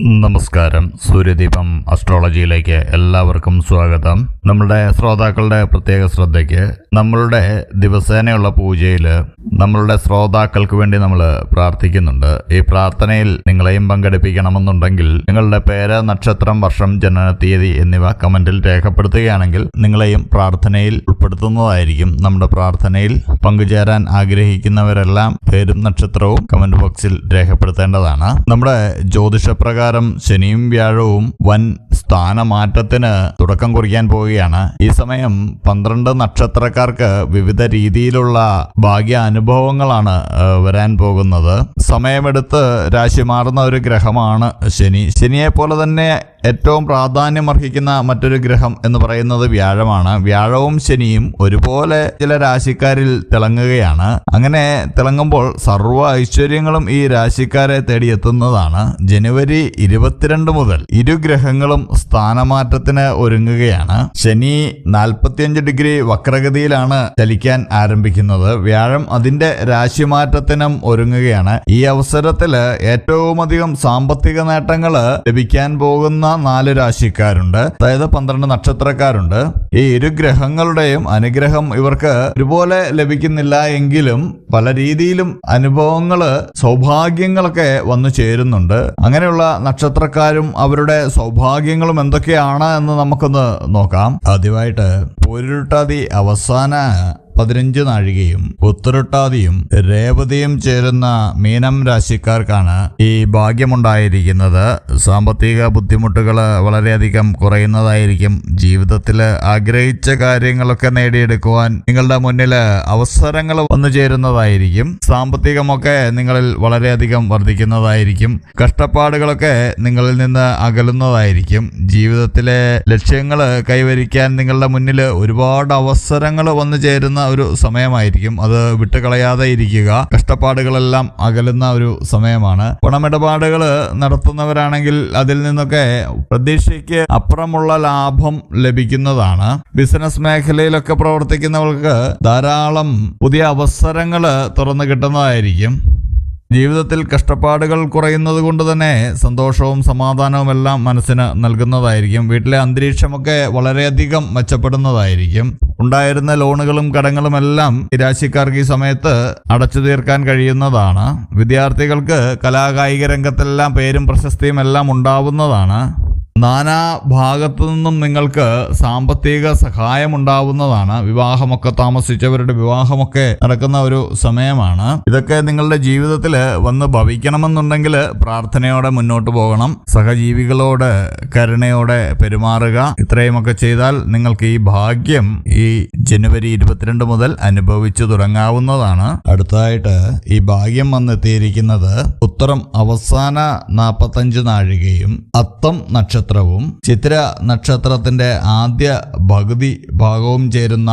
നമസ്കാരം. സൂര്യദീപം അസ്ട്രോളജിയിലേക്ക് എല്ലാവർക്കും സ്വാഗതം. നമ്മളുടെ ശ്രോതാക്കളുടെ പ്രത്യേക ശ്രദ്ധയ്ക്ക് നമ്മളുടെ ദിവസേനയുള്ള പൂജയിൽ നമ്മളുടെ ശ്രോതാക്കൾക്ക് വേണ്ടി നമ്മൾ പ്രാർത്ഥിക്കുന്നുണ്ട്. ഈ പ്രാർത്ഥനയിൽ നിങ്ങളെയും പങ്കെടുപ്പിക്കണമെന്നുണ്ടെങ്കിൽ നിങ്ങളുടെ പേര് നക്ഷത്രം വർഷം ജനന തീയതി എന്നിവ കമന്റിൽ രേഖപ്പെടുത്തുകയാണെങ്കിൽ നിങ്ങളെയും പ്രാർത്ഥനയിൽ ഉൾപ്പെടുത്തുന്നതായിരിക്കും. നമ്മുടെ പ്രാർത്ഥനയിൽ പങ്കുചേരാൻ ആഗ്രഹിക്കുന്നവരെല്ലാം പേരും നക്ഷത്രവും കമന്റ് ബോക്സിൽ രേഖപ്പെടുത്തേണ്ടതാണ്. നമ്മുടെ ജ്യോതിഷപ്രകാരം ശനിയും വ്യാഴവും വൻ സ്ഥാനമാറ്റത്തിന് തുടക്കം കുറിക്കാൻ പോവുകയാണ്. ഈ സമയം പന്ത്രണ്ട് നക്ഷത്രക്കാർക്ക് വിവിധ രീതിയിലുള്ള ഭാഗ്യ അനുഭവങ്ങളാണ് വരാൻ പോകുന്നത്. സമയമെടുത്ത് രാശി മാറുന്ന ഒരു ഗ്രഹമാണ് ശനി. ശനിയെ പോലെ തന്നെ ഏറ്റവും പ്രാധാന്യം അർഹിക്കുന്ന മറ്റൊരു ഗ്രഹം എന്ന് പറയുന്നത് വ്യാഴമാണ്. വ്യാഴവും ശനിയും ഒരുപോലെ ചില രാശിക്കാരിൽ തിളങ്ങുകയാണ്. അങ്ങനെ തിളങ്ങുമ്പോൾ സർവ ഐശ്വര്യങ്ങളും ഈ രാശിക്കാരെ തേടിയെത്തുന്നതാണ്. ജനുവരി ഇരുപത്തിരണ്ട് മുതൽ ഇരു ഗ്രഹങ്ങളും സ്ഥാനമാറ്റത്തിന് ഒരുങ്ങുകയാണ്. ശനി നാൽപ്പത്തിയഞ്ച് ഡിഗ്രി വക്രഗതിയിലാണ് ചലിക്കാൻ ആരംഭിക്കുന്നത്. വ്യാഴം അതിന്റെ രാശിമാറ്റത്തിനും ഒരുങ്ങുകയാണ്. ഈ അവസരത്തിൽ ഏറ്റവും അധികം സാമ്പത്തിക നേട്ടങ്ങൾ ലഭിക്കാൻ പോകുന്ന നാല് രാശിക്കാരുണ്ട്. അതായത് പന്ത്രണ്ട് നക്ഷത്രക്കാരുണ്ട്. ഈ ഇരു ഗ്രഹങ്ങളുടെയും അനുഗ്രഹം ഇവർക്ക് ഒരുപോലെ ലഭിക്കുന്നില്ല എങ്കിലും പല രീതിയിലും അനുഭവങ്ങൾ സൗഭാഗ്യങ്ങളൊക്കെ വന്നു ചേരുന്നുണ്ട്. അങ്ങനെയുള്ള നക്ഷത്രക്കാരും അവരുടെ സൗഭാഗ്യങ്ങളും എന്തൊക്കെയാണ് എന്ന് നമുക്കൊന്ന് നോക്കാം. ആദ്യമായിട്ട് പൊരുട്ടതി അവസാന പതിനഞ്ച് നാഴികയും ഉത്തരട്ടാതിയും രേവതിയും ചേരുന്ന മീനം രാശിക്കാർക്കാണ് ഈ ഭാഗ്യമുണ്ടായിരിക്കുന്നത്. സാമ്പത്തിക ബുദ്ധിമുട്ടുകൾ വളരെയധികം കുറയുന്നതായിരിക്കും. ജീവിതത്തിൽ ആഗ്രഹിച്ച കാര്യങ്ങളൊക്കെ നേടിയെടുക്കുവാൻ നിങ്ങളുടെ മുന്നിൽ അവസരങ്ങൾ വന്നു ചേരുന്നതായിരിക്കും. സാമ്പത്തികമൊക്കെ നിങ്ങളിൽ വളരെയധികം വർദ്ധിക്കുന്നതായിരിക്കും. കഷ്ടപ്പാടുകളൊക്കെ നിങ്ങളിൽ നിന്ന് അകലുന്നതായിരിക്കും. ജീവിതത്തിലെ ലക്ഷ്യങ്ങൾ കൈവരിക്കാൻ നിങ്ങളുടെ മുന്നിൽ ഒരുപാട് അവസരങ്ങൾ വന്നു ചേരുന്ന ഒരു സമയമായിരിക്കും. അത് വിട്ടുകളയാതെ ഇരിക്കുക. കഷ്ടപ്പാടുകളെല്ലാം അകലുന്ന ഒരു സമയമാണ്. പണമിടപാടുകൾ നടത്തുന്നവരാണെങ്കിൽ അതിൽ നിന്നൊക്കെ പ്രതീക്ഷയ്ക്ക് അപ്പുറമുള്ള ലാഭം ലഭിക്കുന്നതാണ്. ബിസിനസ് മേഖലയിലൊക്കെ പ്രവർത്തിക്കുന്നവർക്ക് ധാരാളം പുതിയ അവസരങ്ങൾ തുറന്നു കിട്ടുന്നതായിരിക്കും. ജീവിതത്തിൽ കഷ്ടപ്പാടുകൾ കുറയുന്നത് കൊണ്ട് തന്നെ സന്തോഷവും സമാധാനവും എല്ലാം മനസ്സിന് നൽകുന്നതായിരിക്കും. വീട്ടിലെ അന്തരീക്ഷമൊക്കെ വളരെയധികം മെച്ചപ്പെടുന്നതായിരിക്കും. ഉണ്ടായിരുന്ന ലോണുകളും കടങ്ങളും എല്ലാം രാശിക്കാർക്ക് ഈ സമയത്ത് അടച്ചു തീർക്കാൻ കഴിയുന്നതാണ്. വിദ്യാർത്ഥികൾക്ക് കലാകായിക രംഗത്തെല്ലാം പേരും പ്രശസ്തിയും എല്ലാം ഉണ്ടാവുന്നതാണ്. നാനാ ഭാഗത്തു നിന്നും നിങ്ങൾക്ക് സാമ്പത്തിക സഹായം ഉണ്ടാവുന്നതാണ് വിവാഹമൊക്കെ താമസിച്ചവരുടെ വിവാഹമൊക്കെ നടക്കുന്ന ഒരു സമയമാണ്. ഇതൊക്കെ നിങ്ങളുടെ ജീവിതത്തിൽ വന്ന് ഭവിക്കണമെന്നുണ്ടെങ്കിൽ പ്രാർത്ഥനയോടെ മുന്നോട്ട് പോകണം. സഹജീവികളോട് കരുണയോടെ പെരുമാറുക. ഇത്രയുമൊക്കെ ചെയ്താൽ നിങ്ങൾക്ക് ഈ ഭാഗ്യം ഈ ജനുവരി ഇരുപത്തിരണ്ട് മുതൽ അനുഭവിച്ചു തുടങ്ങാവുന്നതാണ്. അടുത്തായിട്ട് ഈ ഭാഗ്യം വന്നെത്തിയിരിക്കുന്നത് ഉത്തരം അവസാന നാൽപ്പത്തഞ്ച് നാഴികയും അത്തം നക്ഷത്രവും ചിത്ര നക്ഷത്രത്തിന്റെ ആദ്യ പകുതി ഭാഗവും ചേരുന്ന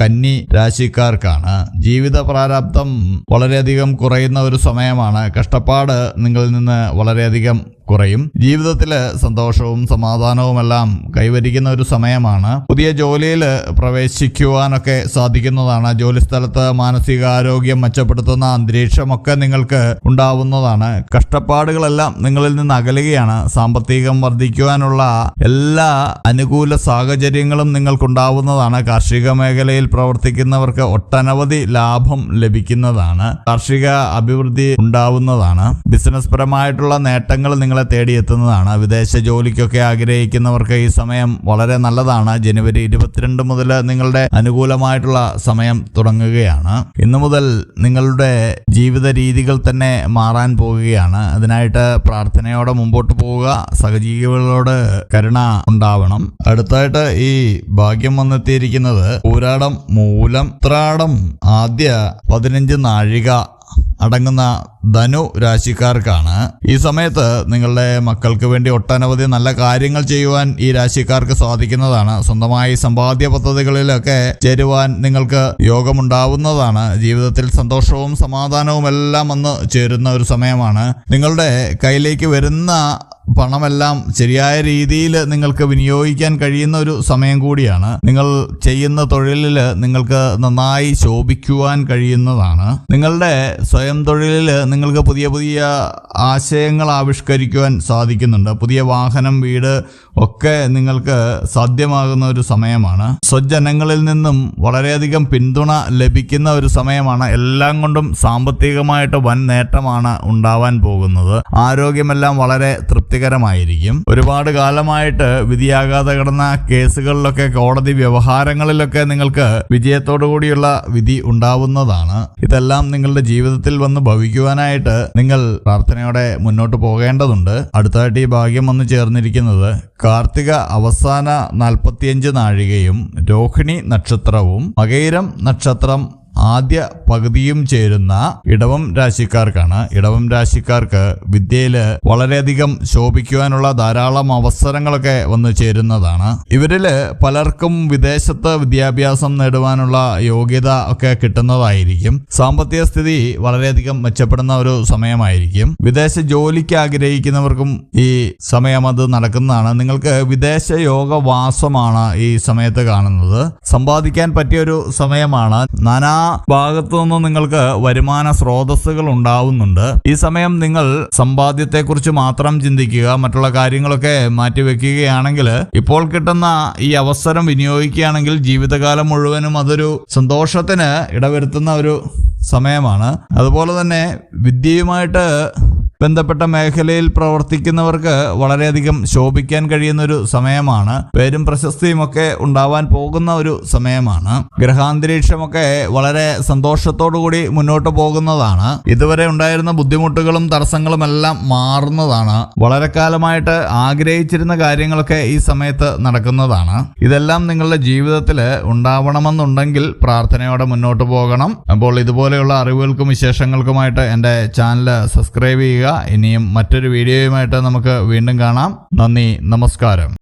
കന്നി രാശിക്കാർക്കാണ്. ജീവിത പ്രാരാബ്ദം വളരെയധികം കുറയുന്ന ഒരു സമയമാണ്. കഷ്ടപ്പാട് നിങ്ങളിൽ നിന്ന് വളരെയധികം കുറയും. ജീവിതത്തിൽ സന്തോഷവും സമാധാനവും എല്ലാം കൈവരിക്കുന്ന ഒരു സമയമാണ്. പുതിയ ജോലിയിൽ പ്രവേശിക്കുവാനൊക്കെ സാധിക്കുന്നതാണ്. ജോലി സ്ഥലത്ത് മാനസികാരോഗ്യം മെച്ചപ്പെടുത്തുന്ന അന്തരീക്ഷമൊക്കെ നിങ്ങൾക്ക് ഉണ്ടാവുന്നതാണ്. കഷ്ടപ്പാടുകളെല്ലാം നിങ്ങളിൽ നിന്ന് അകലുകയാണ്. സാമ്പത്തികം വർദ്ധിക്കുവാനുള്ള എല്ലാ അനുകൂല സാഹചര്യങ്ങളും നിങ്ങൾക്കുണ്ടാവുന്നതാണ്. കാർഷിക മേഖലയിൽ പ്രവർത്തിക്കുന്നവർക്ക് ഒട്ടനവധി ലാഭം ലഭിക്കുന്നതാണ്. കാർഷിക അഭിവൃദ്ധി ഉണ്ടാവുന്നതാണ്. ബിസിനസ് പരമായിട്ടുള്ള നേട്ടങ്ങൾ നിങ്ങളെ തേടിയെത്തുന്നതാണ്. വിദേശ ജോലിക്കൊക്കെ ആഗ്രഹിക്കുന്നവർക്ക് ഈ സമയം വളരെ നല്ലതാണ്. ജനുവരി ഇരുപത്തിരണ്ട് മുതൽ നിങ്ങളുടെ അനുകൂലമായിട്ടുള്ള സമയം തുടങ്ങുകയാണ്. ഇന്നു മുതൽ നിങ്ങളുടെ ജീവിത രീതികൾ തന്നെ മാറാൻ പോവുകയാണ്. അതിനായിട്ട് പ്രാർത്ഥനയോടെ മുമ്പോട്ട് പോവുക. സഹജീവികളോട് കരുണ ഉണ്ടാവണം. അടുത്തായിട്ട് ഈ ഭാഗ്യം വന്നെത്തിയിരിക്കുന്നത് പൂരാടം മൂലം ത്രാടം ആദ്യ പതിനഞ്ച് നാഴിക അടങ്ങുന്ന ധനു രാശിക്കാർക്കാണ്. ഈ സമയത്ത് നിങ്ങളുടെ മക്കൾക്ക് വേണ്ടി ഒട്ടനവധി നല്ല കാര്യങ്ങൾ ചെയ്യുവാൻ ഈ രാശിക്കാർക്ക് സാധിക്കുന്നതാണ്. സ്വന്തമായി സമ്പാദ്യ പദ്ധതികളിലൊക്കെ ചേരുവാൻ നിങ്ങൾക്ക് യോഗമുണ്ടാവുന്നതാണ്. ജീവിതത്തിൽ സന്തോഷവും സമാധാനവും എല്ലാം വന്ന് ചേരുന്ന ഒരു സമയമാണ്. നിങ്ങളുടെ കയ്യിലേക്ക് വരുന്ന പണമെല്ലാം ശരിയായ രീതിയിൽ നിങ്ങൾക്ക് വിനിയോഗിക്കാൻ കഴിയുന്ന ഒരു സമയം കൂടിയാണ്. നിങ്ങൾ ചെയ്യുന്ന തൊഴിലിൽ നിങ്ങൾക്ക് നന്നായി ശോഭിക്കുവാൻ കഴിയുന്നതാണ്. നിങ്ങളുടെ സ്വയം തൊഴിലിൽ നിങ്ങൾക്ക് പുതിയ പുതിയ ആശയങ്ങൾ ആവിഷ്കരിക്കുവാൻ സാധിക്കുന്നുണ്ട്. പുതിയ വാഹനം വീട് ഒക്കെ നിങ്ങൾക്ക് സാധ്യമാകുന്ന ഒരു സമയമാണ്. സ്വജനങ്ങളിൽ നിന്നും വളരെയധികം പിന്തുണ ലഭിക്കുന്ന ഒരു സമയമാണ്. എല്ലാം കൊണ്ടും സാമ്പത്തികമായിട്ട് വൻ നേട്ടമാണ് ഉണ്ടാവാൻ പോകുന്നത്. ആരോഗ്യമെല്ലാം വളരെ തൃപ്തികരമായിരിക്കും. ഒരുപാട് കാലമായിട്ട് വിധിയാകാതെ കിടന്ന കേസുകളിലൊക്കെ കോടതി വ്യവഹാരങ്ങളിലൊക്കെ നിങ്ങൾക്ക് വിജയത്തോടു കൂടിയുള്ള വിധി ഉണ്ടാവുന്നതാണ്. ഇതെല്ലാം നിങ്ങളുടെ ജീവിതത്തിൽ വന്ന് ഭവിക്കുവാനായിട്ട് നിങ്ങൾ പ്രാർത്ഥനയോടെ മുന്നോട്ട് പോകേണ്ടതുണ്ട്. അടുത്തായിട്ട് ഈ ഭാഗ്യം വന്ന് ചേർന്നിരിക്കുന്നത് കാർത്തിക അവസാന നാൽപ്പത്തിയഞ്ച് നാഴികയും രോഹിണി നക്ഷത്രവും മകൈരം നക്ഷത്രം ആദ്യ പകുതിയും ചേരുന്ന ഇടവം രാശിക്കാർക്കാണ്. ഇടവം രാശിക്കാർക്ക് വിദ്യയിൽ വളരെയധികം ശോഭിക്കുവാനുള്ള ധാരാളം അവസരങ്ങളൊക്കെ വന്നു ചേരുന്നതാണ്. ഇവരിൽ പലർക്കും വിദേശത്ത് വിദ്യാഭ്യാസം നേടുവാനുള്ള യോഗ്യത ഒക്കെ കിട്ടുന്നതായിരിക്കും. സാമ്പത്തിക സ്ഥിതി വളരെയധികം മെച്ചപ്പെടുന്ന ഒരു സമയമായിരിക്കും. വിദേശ ജോലിക്ക് ആഗ്രഹിക്കുന്നവർക്കും ഈ സമയം അത് നടക്കുന്നതാണ്. നിങ്ങൾക്ക് വിദേശ യോഗവാസമാണ് ഈ സമയത്ത് കാണുന്നത്. സമ്പാദിക്കാൻ പറ്റിയ ഒരു സമയമാണ്. നാനാ ഭാഗത്തു നിന്ന് നിങ്ങൾക്ക് വരുമാന സ്രോതസ്സുകൾ ഉണ്ടാവുന്നുണ്ട്. ഈ സമയം നിങ്ങൾ സമ്പാദ്യത്തെക്കുറിച്ച് മാത്രം ചിന്തിക്കുക മറ്റുള്ള കാര്യങ്ങളൊക്കെ മാറ്റിവെക്കുകയാണെങ്കിൽ ഇപ്പോൾ കിട്ടുന്ന ഈ അവസരം വിനിയോഗിക്കുകയാണെങ്കിൽ ജീവിതകാലം മുഴുവനും അതൊരു സന്തോഷത്തിന് ഇടവരുത്തുന്ന ഒരു സമയമാണ്. അതുപോലെ തന്നെ വിദ്യയുമായിട്ട് ബന്ധപ്പെട്ട മേഖലയിൽ പ്രവർത്തിക്കുന്നവർക്ക് വളരെയധികം ശോഭിക്കാൻ കഴിയുന്ന ഒരു സമയമാണ്. പേരും പ്രശസ്തിയുമൊക്കെ ഉണ്ടാവാൻ പോകുന്ന ഒരു സമയമാണ്. ഗ്രഹാന്തരീക്ഷമൊക്കെ വളരെ സന്തോഷത്തോടുകൂടി മുന്നോട്ട് പോകുന്നതാണ്. ഇതുവരെ ഉണ്ടായിരുന്ന ബുദ്ധിമുട്ടുകളും തടസ്സങ്ങളും എല്ലാം മാറുന്നതാണ്. വളരെ കാലമായിട്ട് ആഗ്രഹിച്ചിരുന്ന കാര്യങ്ങളൊക്കെ ഈ സമയത്ത് നടക്കുന്നതാണ്. ഇതെല്ലാം നിങ്ങളുടെ ജീവിതത്തിൽ ഉണ്ടാവണമെന്നുണ്ടെങ്കിൽ പ്രാർത്ഥനയോടെ മുന്നോട്ട് പോകണം. അപ്പോൾ ഇതുപോലെയുള്ള അറിവുകൾക്കും വിശേഷങ്ങൾക്കുമായിട്ട് എന്റെ ചാനൽ സബ്സ്ക്രൈബ് ചെയ്യുക. ഇനിയും മറ്റൊരു വീഡിയോയുമായിട്ട് നമുക്ക് വീണ്ടും കാണാം. നന്ദി നമസ്കാരം.